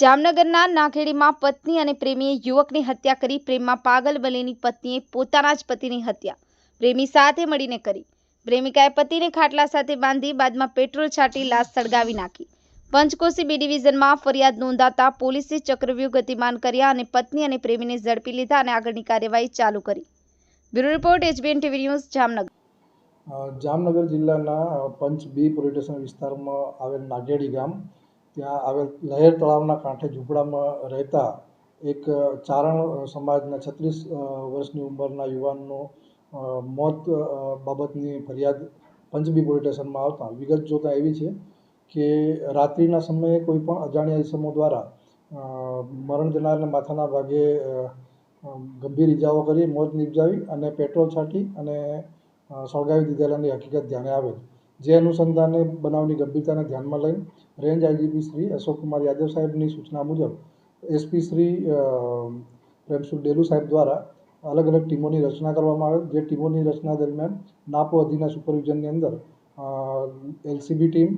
જામનગરના નાખેડીમાં પત્ની અને પ્રેમીએ યુવકની હત્યા કરી. પ્રેમમાં પાગલ બનેલી પત્નીએ પોતાના જ પતિની હત્યા. પ્રેમી સાથે મળીને કરી. પ્રેમિકાએ પતિને ખાટલા સાથે બાંધી બાદમાં પેટ્રોલ છાંટી લાશ સળગાવી નાખી. પંચકોશી બી ડિવિઝનમાં ફરિયાદ નોંધાતા પોલીસે ચક્રવ્યૂહ ગતિમાન કર્યા અને પત્ની અને પ્રેમીને ઝડપી લીધા અને આગળની કાર્યવાહી ચાલુ કરી. Bureau report, HBN TV news, Jamnagar. Jamnagar જિલ્લાના પંચ બી પોલીસ સ્ટેશન વિસ્તારમાં આવેલ નાગેડી ગામ. ત્યાં આવેલ લહેર તળાવના કાંઠે ઝૂંપડામાં રહેતા એક ચારણ સમાજના છત્રીસ વર્ષની ઉંમરના યુવાનનું મોત બાબતની ફરિયાદ પંચમી પોલીસ સ્ટેશનમાં આવતા. વિગત જોતાં એવી છે કે રાત્રિના સમયે કોઈ પણ અજાણ્યા ઇસમો દ્વારા મરણ જનારના માથાના ભાગે ગંભીર ઇજાઓ કરી, મોત નિપજાવી અને પેટ્રોલ છાંટી અને સળગાવી દીધેલાની હકીકત ધ્યાને આવેલ જે અનુસંધાને બનાવની ગંભીરતાને ધ્યાનમાં લઈ રેન્જ આઈજીપી શ્રી અશોકકુમાર યાદવ સાહેબની સૂચના મુજબ એસપી શ્રી પ્રેમસુખ ડેલુ સાહેબ દ્વારા અલગ અલગ ટીમોની રચના કરવામાં આવે, જે ટીમોની રચના દરમિયાન નાપો અધિના સુપરવિઝનની અંદર એલસીબી ટીમ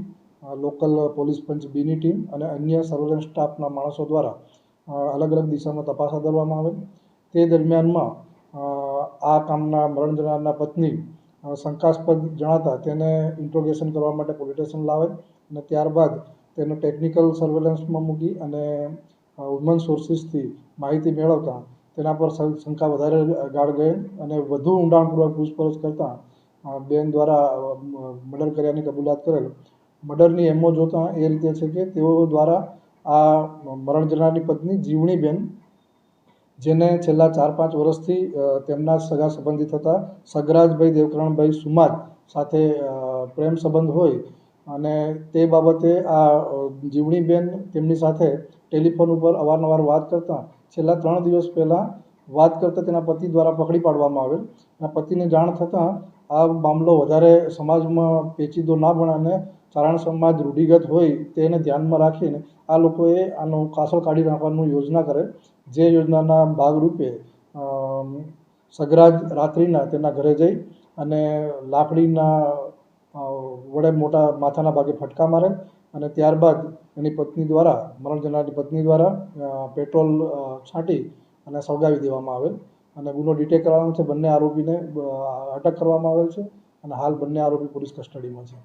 લોકલ પોલીસ પંચ બીની ટીમ અને અન્ય સર્વેલન્સ સ્ટાફના માણસો દ્વારા અલગ અલગ દિશામાં તપાસ હાથ આવે. તે દરમિયાનમાં આ કામના મરણ જનારના પત્ની શંકાસ્પદ જણાતા તેને ઇન્ટ્રોગેશન કરવા માટે પોલીસ સ્ટેશન લાવે અને ત્યારબાદ તેને ટેકનિકલ સર્વેલન્સમાં મૂકી અને હ્યુમન સોર્સિસથી માહિતી મેળવતા તેના પર શંકા વધારે ગાળ ગયેલ અને વધુ ઊંડાણપૂર્વક પૂછપરછ કરતાં બેન દ્વારા મર્ડર કર્યાની કબૂલાત કરેલ. મર્ડરની એમો જોતાં એ રીતે છે કે તેઓ દ્વારા આ મરણ જનારની પત્ની જીવણીબેન જેને છેલ્લા ચાર પાંચ વર્ષથી તેમના સગા સંબંધી થતા સગરાજભાઈ દેવકરણભાઈ સુમાજ સાથે પ્રેમ સંબંધ હોય અને તે બાબતે આ જીવણીબેન તેમની સાથે ટેલિફોન ઉપર અવારનવાર વાત કરતા, છેલ્લા ત્રણ દિવસ પહેલાં વાત કરતાં તેના પતિ દ્વારા પકડી પાડવામાં આવેલ. અને પતિને જાણ થતાં આ મામલો વધારે સમાજમાં પેચીદો ના બને અને ચારણ સમાજ રૂઢિગત હોય તેને ધ્યાનમાં રાખીને આ લોકોએ આનો કાસો કાઢી નાખવાનું યોજના કરે. જે યોજનાના ભાગરૂપે સગરાજ રાત્રિના તેના ઘરે જઈ અને લાકડીના વડે મોટા માથાના ભાગે ફટકા મારે અને ત્યારબાદ એની પત્ની દ્વારા, મરણ જનારની પત્ની દ્વારા પેટ્રોલ છાંટી અને સળગાવી દેવામાં આવેલ અને ગુનો ડિટેક કરવાનો છે. બંને આરોપીને અટક કરવામાં આવેલ છે અને હાલ બંને આરોપી પોલીસ કસ્ટડીમાં છે.